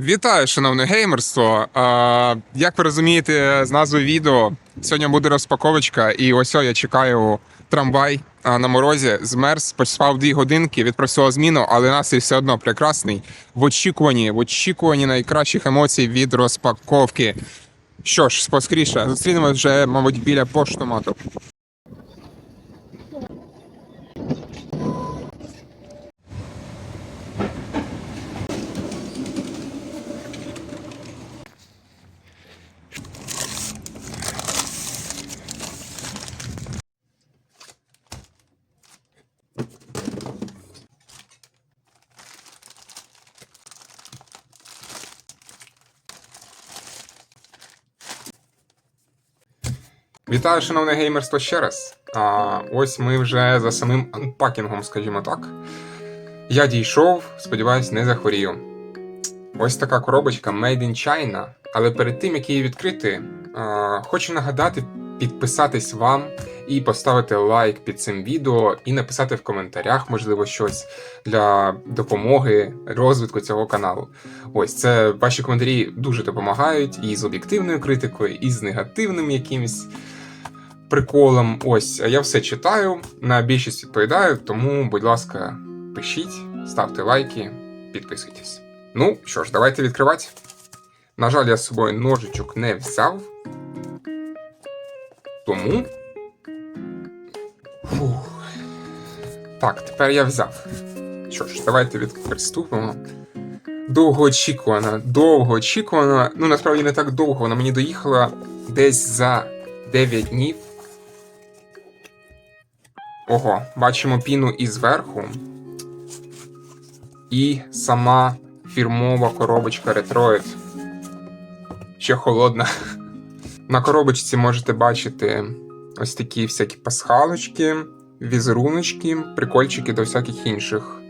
Вітаю, шановне геймерство. А, як ви розумієте з назви відео, сьогодні буде розпаковочка, і ось я чекаю трамвай на морозі. Змерз, поспав дві годинки, відпрацював зміну, але настрій все одно прекрасний. В очікуванні, в очікуванні найкращих емоцій від розпаковки. Що ж, поскоріше, зустрінемось вже, мабуть, біля поштомату. Вітаю, шановне геймерство, ще раз. А, ось ми вже за самим анпакінгом, скажімо так. Я дійшов, сподіваюсь, не захворію. Ось така коробочка Made in China. Але перед тим, як її відкрити, а, хочу нагадати підписатись вам і поставити лайк під цим відео, і написати в коментарях, можливо, щось для допомоги розвитку цього каналу. Ось це ваші коментарі дуже допомагають і з об'єктивною критикою, і з негативним якимось приколом. Ось я все читаю, на більшість відповідаю, тому, будь ласка, пишіть, ставте лайки, підписуйтесь. Ну що ж, давайте відкривати. На жаль, я з собою ножичок не взяв. Тому. Фух. Так, тепер я взяв. Що ж, давайте від... приступимо. Довгоочікувана, довгоочікувана. Ну, насправді не так довго. Вона мені доїхала десь за 9 днів. Ого, бачимо піну і зверху. І сама фірмова коробочка Retroid. Ще холодна. На коробочці можете бачити ось такі всякі пасхалочки, візеруночки, прикольчики до всяких інших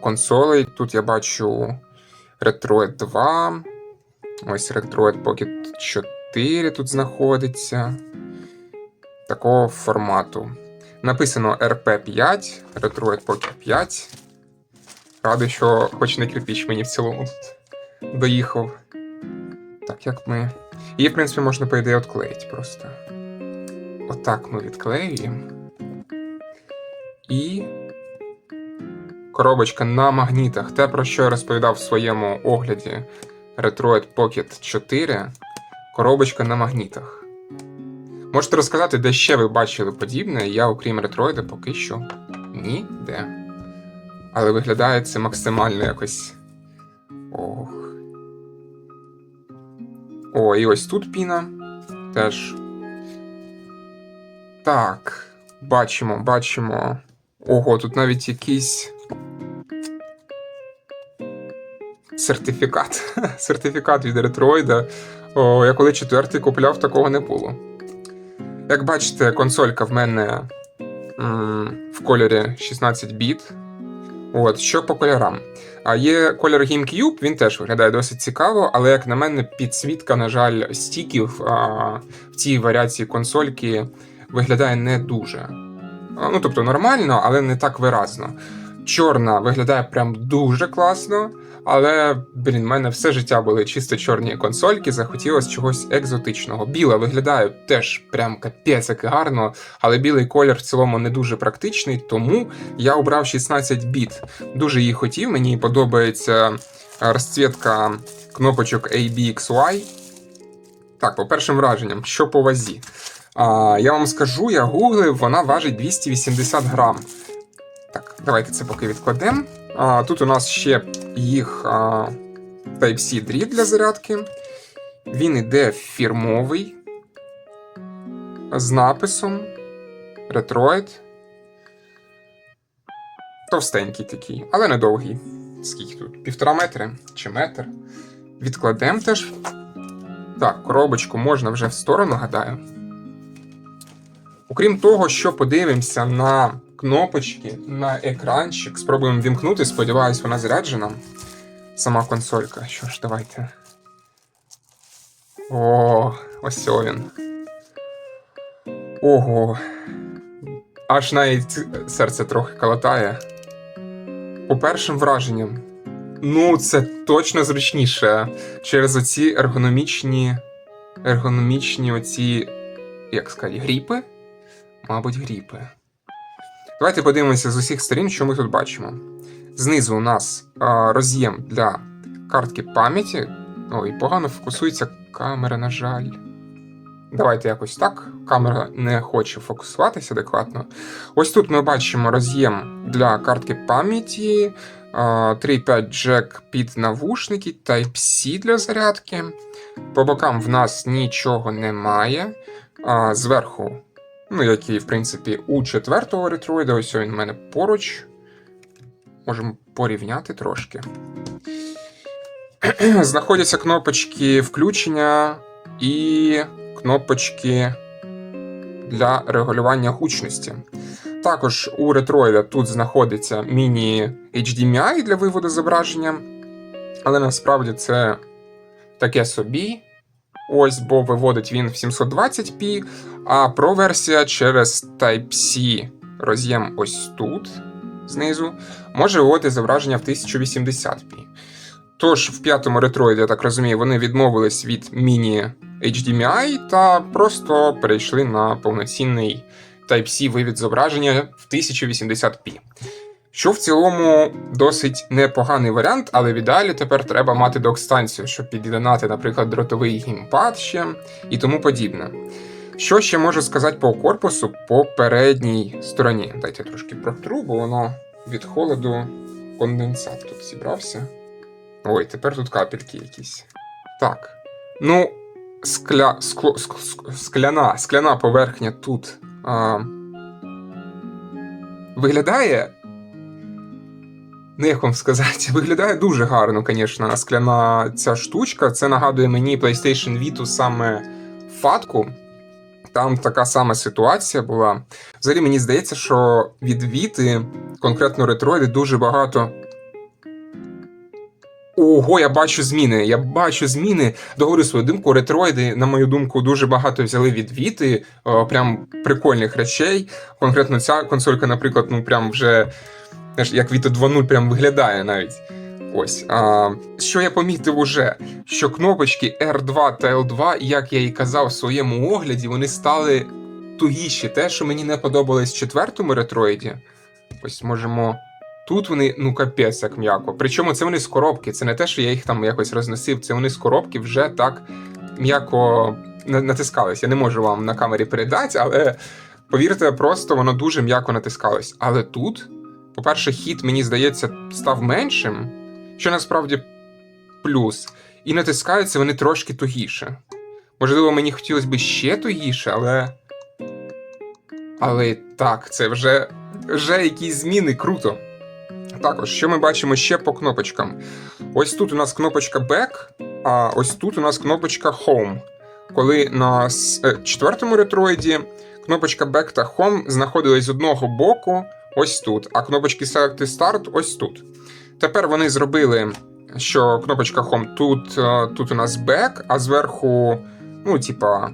консолей. Тут я бачу Retroid 2. Ось Retroid Pocket 4 тут знаходиться. Такого формату. Написано RP5, Retroid Pocket 5. Радий, що хоч не кирпіч мені в цілому тут доїхав. Так, як ми. Її, в принципі, можна, по ідеї, відклеїти просто. Отак ми відклеюємо. І. Коробочка на магнітах. Те, про що я розповідав в своєму огляді Retroid Pocket 4. Коробочка на магнітах. Можете розказати, де ще ви бачили подібне, я, окрім ретроїда, поки що ніде. Але виглядає це максимально якось. Ох. О, і ось тут піна. Теж. Так. Бачимо, бачимо. Ого, тут навіть якийсь. Сертифікат. Сертифікат від ретроїда. О, я коли четвертий купляв, такого не було. Як бачите, консолька в мене м, в кольорі 16 біт. От, що по кольорам. А є колір GameCube, він теж виглядає досить цікаво, але, як на мене, підсвітка, на жаль, стіків а, в цій варіації консольки виглядає не дуже. Ну, тобто нормально, але не так виразно. Чорна виглядає прям дуже класно, але, блін, в мене все життя були чисто чорні консольки, захотілося чогось екзотичного. Біла виглядає теж прям капець як гарно, але білий колір в цілому не дуже практичний, тому я обрав 16 біт. Дуже її хотів, мені подобається розцвітка кнопочок A, B, X, Y. Так, по першим враженням, що по вазі. А, я вам скажу, я гуглив, вона важить 280 грам. Так, давайте це поки відкладемо. Тут у нас ще їх Type-C дріт для зарядки. Він іде фірмовий з написом Retroid. Товстенький такий, але недовгий. Скільки тут? Півтора метри чи метр. Відкладемо теж. Так, коробочку можна вже в сторону, гадаю. Окрім того, що подивимося на кнопочки, на екранчик, спробуємо вімкнути, сподіваюсь, вона заряджена. Сама консолька. Що ж, давайте. О, ось він. Ого. Аж навіть серце трохи калатає. По першим враженням, Ну, це точно зручніше. Через оці ергономічні. Ергономічні оці. Як сказати, гріпи? Мабуть, гріпи. Давайте подивимося з усіх сторін, що ми тут бачимо. Знизу у нас роз'єм для картки пам'яті. Ой, погано фокусується камера, на жаль. Давайте якось так. Камера не хоче фокусуватися адекватно. Ось тут ми бачимо роз'єм для картки пам'яті, 3.5 джек під навушники, Type-C для зарядки. По бокам в нас нічого немає. Зверху, ну, як і в принципі у четвертого ретроїда, ось він в мене поруч. Можемо порівняти трошки. Знаходяться кнопочки включення і кнопочки для регулювання гучності. Також у ретроїда тут знаходиться міні HDMI для виводу зображення, але насправді це таке собі. Ось, бо виводить він в 720p, а Pro версія через Type-C роз'єм ось тут, знизу, може виводити зображення в 1080p. Тож в п'ятому ретроїді, я так розумію, вони відмовились від міні HDMI та просто перейшли на повноцінний Type-C вивід зображення в 1080p. Що в цілому досить непоганий варіант, але в ідеалі тепер треба мати док-станцію, щоб під'єднати, наприклад, дротовий геймпад ще і тому подібне. Що ще можу сказати по корпусу по передній стороні? Дайте трошки протру, бо воно від холоду конденсат тут зібрався. Ой, тепер тут капельки якісь. Так. Ну, скля... скло... ск... ск- скляна, скляна поверхня тут а... виглядає. Не як вам сказати, виглядає дуже гарно, звісно, скляна ця штучка. Це нагадує мені PlayStation Vita саме фатку. Там така сама ситуація була. Взагалі, мені здається, що від Віти, конкретно ретроїди, дуже багато. Ого, я бачу зміни. Я бачу зміни. Договорю свою думку. Ретроїди, на мою думку, дуже багато взяли від Віти, е, прям прикольних речей. Конкретно ця консолька, наприклад, ну прям вже як Vita 2.0 прям виглядає навіть. Ось. А, що я помітив уже, що кнопочки R2 та L2, як я і казав в своєму огляді, вони стали тугіші. Те, що мені не подобалось в четвертому ретроїді. Ось можемо. Тут вони, ну капець, як м'яко. Причому це вони з коробки. Це не те, що я їх там якось розносив, це вони з коробки вже так м'яко натискались. Я не можу вам на камері передати, але повірте, просто воно дуже м'яко натискалось. Але тут, по-перше, хід, мені здається, став меншим, що насправді плюс. І натискаються вони трошки тугіше. Можливо, мені хотілося б ще тугіше, але. Але так, це вже, вже якісь зміни круто. Також, що ми бачимо ще по кнопочкам? Ось тут у нас кнопочка Back, а ось тут у нас кнопочка Home. Коли на е, четвертому ретроїді кнопочка Back та Home знаходились з одного боку, ось тут, а кнопочки Select і Start ось тут. Тепер вони зробили, що кнопочка Home тут, е, тут у нас Back, а зверху, ну, типа.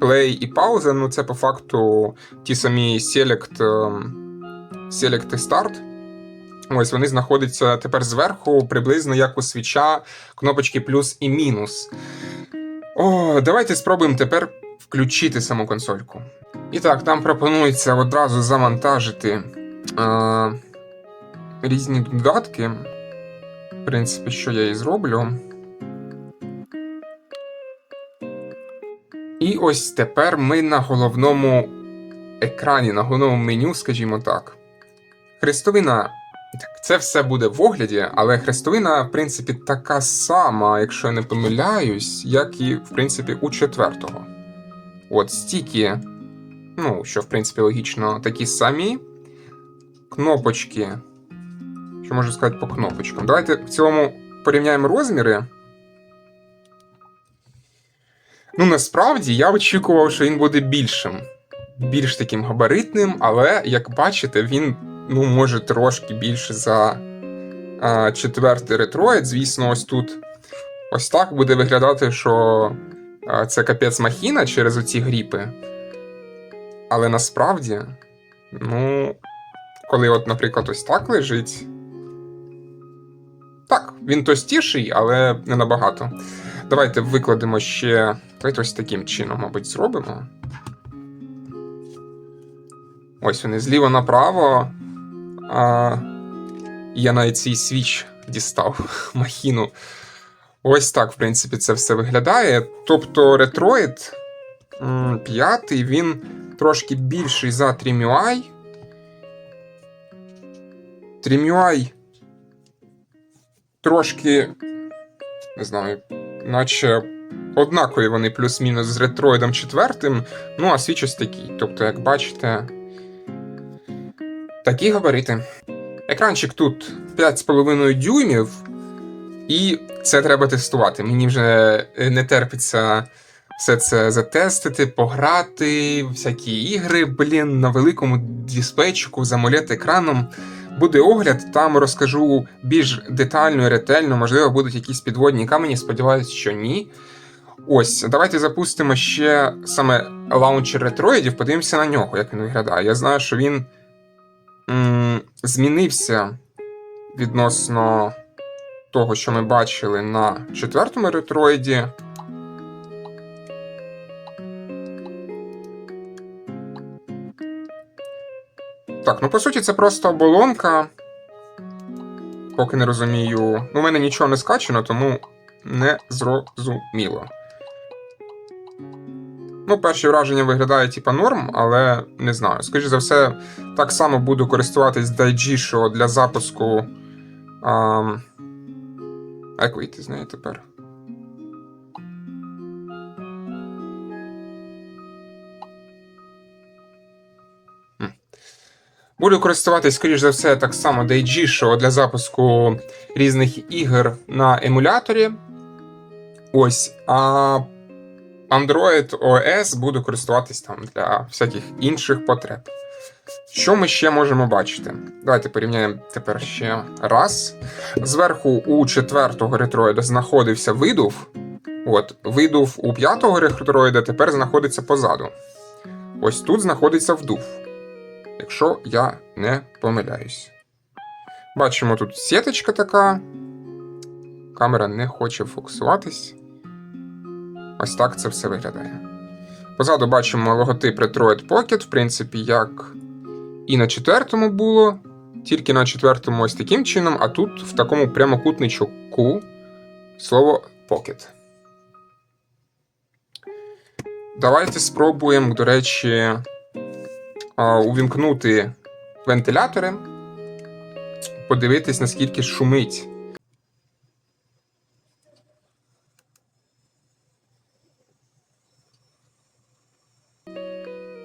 Play і пауза, ну це по факту ті самі Select, ем, Select і Start. Ось вони знаходяться тепер зверху, приблизно як у свіча, кнопочки плюс і мінус. О, давайте спробуємо тепер включити саму консольку. І так, нам пропонується одразу завантажити е, різні додатки. В принципі, що я і зроблю. І ось тепер ми на головному екрані, на головному меню, скажімо так. Хрестовина. Це все буде в огляді, але хрестовина, в принципі, така сама, якщо я не помиляюсь, як і, в принципі, у четвертого. От стіки, ну, що, в принципі, логічно, такі самі. Кнопочки. Що можу сказати по кнопочкам? Давайте в цілому порівняємо розміри. Ну, насправді, я очікував, що він буде більшим. Більш таким габаритним, але, як бачите, він ну, може трошки більше за а, четвертий ретроїд. Звісно, ось тут ось так буде виглядати, що а, це капець махіна через оці гріпи. Але насправді, ну, коли, от, наприклад, ось так лежить. Так, Він тостіший, але не набагато. Давайте викладемо ще. Давайте ось таким чином, мабуть, зробимо. Ось вони зліва направо. А, я навіть свій свіч дістав махіну. Ось так, в принципі, це все виглядає. Тобто, Retroid 5 він трошки більший за TrimUI. TrimUI трошки, не знаю, наче однакові вони плюс-мінус з Retroid 4, ну а ось такий. Тобто, як бачите, такі габарити. Екранчик тут 5,5 дюймів, і це треба тестувати. Мені вже не терпиться все це затестити, пограти, всякі ігри, блін, на великому дисплейчику з amoled екраном. Буде огляд, там розкажу більш детально і ретельно, можливо, будуть якісь підводні камені, сподіваюся, що ні. Ось, давайте запустимо ще саме лаунчер ретроїдів, подивимося на нього, як він виглядає. Я знаю, що він м- змінився відносно того, що ми бачили на четвертому ретроїді. Так, ну по суті, це просто оболонка. Поки не розумію. Ну, у мене нічого не скачено, тому не зрозуміло. Ну, перші враження виглядає типа норм, але не знаю. Скоріше за все, так само буду користуватись Daijiso для запуску. А, як з неї тепер? Буду користуватись, скоріш за все, так само Daijiso для запуску різних ігор на емуляторі. Ось. А Android OS буду користуватись там для всяких інших потреб. Що ми ще можемо бачити? Давайте порівняємо тепер ще раз. Зверху у четвертого ретроїда знаходився видув. От, видув у п'ятого ретроїда тепер знаходиться позаду. Ось тут знаходиться вдув якщо я не помиляюсь. Бачимо тут сіточка така. Камера не хоче фокусуватись. Ось так це все виглядає. Позаду бачимо логотип Retroid Pocket, в принципі, як і на четвертому було, тільки на четвертому ось таким чином, а тут в такому прямокутничку слово Pocket. Давайте спробуємо, до речі, увімкнути вентилятори, подивитись, наскільки шумить.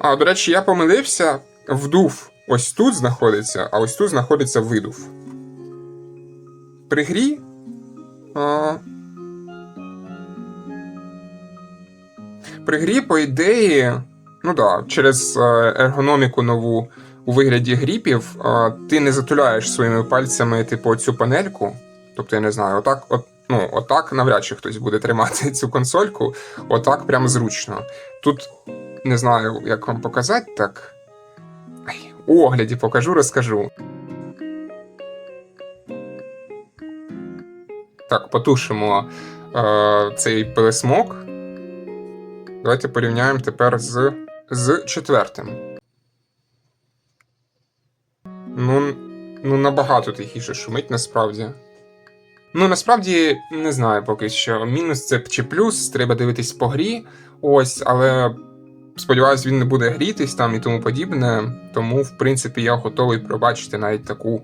А, до речі, я помилився, вдув ось тут знаходиться, а ось тут знаходиться видув. При грі. А... При грі, по ідеї, Ну так, через е, ергономіку нову у вигляді гріпів е, ти не затуляєш своїми пальцями, типу, цю панельку. Тобто, я не знаю, отак, от, ну, отак навряд чи хтось буде тримати цю консольку, отак прям зручно. Тут не знаю, як вам показати так. У огляді покажу, розкажу. Так, потушимо е, цей пилесмок. Давайте порівняємо тепер з з четвертим. Ну, ну набагато тихіше шумить насправді. Ну, насправді, не знаю поки що. Мінус це чи плюс, треба дивитись по грі. Ось, але сподіваюсь, він не буде грітись там і тому подібне. Тому, в принципі, я готовий пробачити навіть таку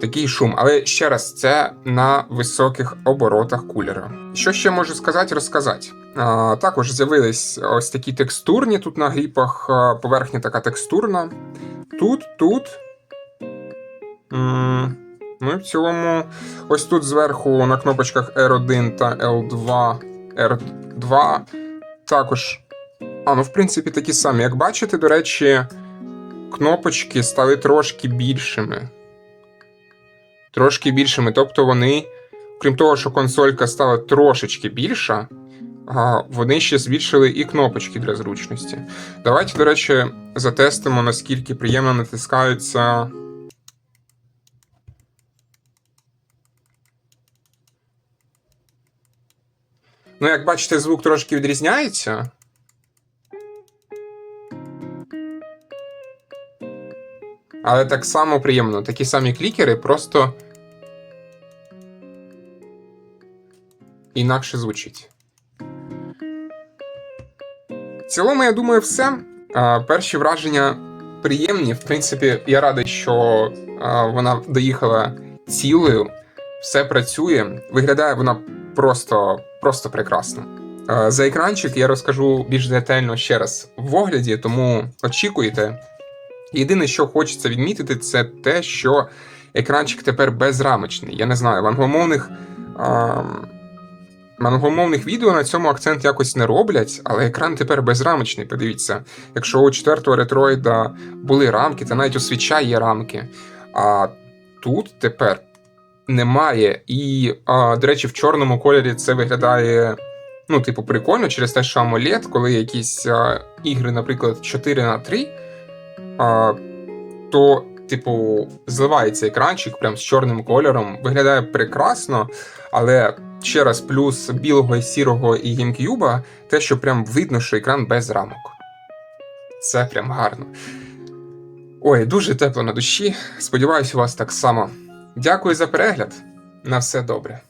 такий шум. Але ще раз, це на високих оборотах кулера. Що ще можу сказати, розказати? А, Також з'явились ось такі текстурні тут на гріпах, поверхня така текстурна. Тут, тут. Ну і в цілому, ось тут зверху на кнопочках R1 та L2, R2. Також. А, ну, в принципі, такі самі. Як бачите, до речі, кнопочки стали трошки більшими трошки більшими. Тобто вони, крім того, що консолька стала трошечки більша, вони ще збільшили і кнопочки для зручності. Давайте, до речі, затестимо, наскільки приємно натискаються. Ну, як бачите, звук трошки відрізняється. Але так само приємно. Такі самі клікери, просто інакше звучить. В цілому, я думаю, все. Перші враження приємні. В принципі, я радий, що вона доїхала цілою, все працює. Виглядає вона просто, просто прекрасно. За екранчик я розкажу більш детально ще раз в огляді, тому очікуйте. Єдине, що хочеться відмітити, це те, що екранчик тепер безрамочний. Я не знаю, в англомовних. А, в англомовних відео на цьому акцент якось не роблять, але екран тепер безрамочний. Подивіться, якщо у четвертого ретроїда були рамки, та навіть у свіча є рамки. А тут тепер немає. І, а, до речі, в чорному кольорі це виглядає. Ну, типу, прикольно через те, що AMOLED, коли якісь а, ігри, наприклад, 4 на 3 а, то, типу, зливається екранчик прям з чорним кольором. Виглядає прекрасно, але ще раз, плюс білого сірого і GameCube, те, що прям видно, що екран без рамок. Це прям гарно. Ой, дуже тепло на душі. Сподіваюся, у вас так само. Дякую за перегляд. На все добре.